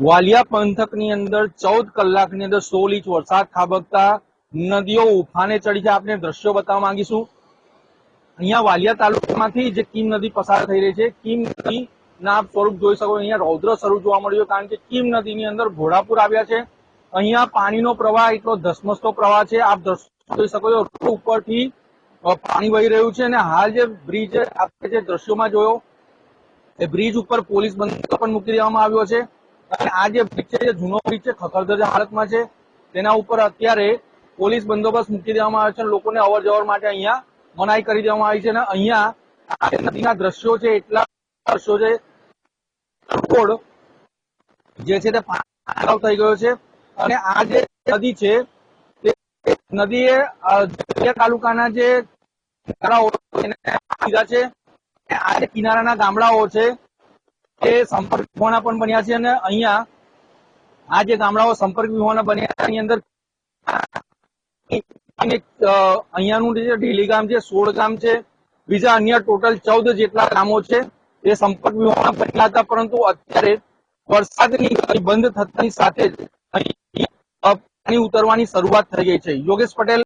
વાલિયા પંથકની અંદર ચૌદ કલાકની અંદર સોળ ઇંચ વરસાદ ખાબકતા નદીઓ ઉફાને ચડી છે. આપને દ્રશ્યો બતાવવા માંગીશું. અહીંયા વાલિયા તાલુકામાંથી જે કીમ નદી પસાર થઈ રહી છે, કીમ નદી ના સ્વરૂપ જોઈ શકો અહીંયા રૌદ્ર સ્વરૂપ જોવા મળ્યું, કારણ કે કીમ નદીની અંદર ઘોડાપુર આવ્યા છે. અહીંયા પાણીનો પ્રવાહ એટલો ધસમસતો પ્રવાહ છે. આપ દ્રશ્યો જોઈ શકો છો ઉપરથી પાણી વહી રહ્યું છે અને હાલ જે બ્રિજ, આપણે જે દ્રશ્યોમાં જોયો, એ બ્રિજ ઉપર પોલીસ બંદોબસ્ત પણ મૂકી દેવામાં આવ્યો છે. અને આ જે બ્રિજ છે જે જૂનો બ્રિજ છે ખખડધજ હાલતમાં છે, તેના ઉપર અત્યારે પોલીસ બંદોબસ્ત મૂકી દેવામાં આવ્યો છે લોકોને અવર જવર માટે અહીંયા મનાઈ કરી દેવામાં આવી છે અને અહીંયા નદીના દ્રશ્યો છે, એટલા દ્રશ્યો છે જે છે તે પાણી થઈ ગયો છે અને આ જે નદી છે, તે નદીએ તાલુકાના જે કિનારાઓ છે આ જે કિનારાના ગામડાઓ છે તે સંપર્ક વિહોણા પણ બન્યા છે અને અહીંયા આ જે ગામડાઓ સંપર્ક વિહોણા બન્યા એની અંદર અહીંયાનું જે ઢીલી ગામ છે, સોળ ગામ છે, બીજા અન્ય ટોટલ ચૌદ જેટલા ગામો છે, એ સંપર્ક વિહોણા બન્યા હતા, પરંતુ અત્યારે વરસાદની બંધ થતાની સાથે જ પાણી ઉતરવાની શરૂઆત થઈ ગઈ છે. યોગેશ પટેલ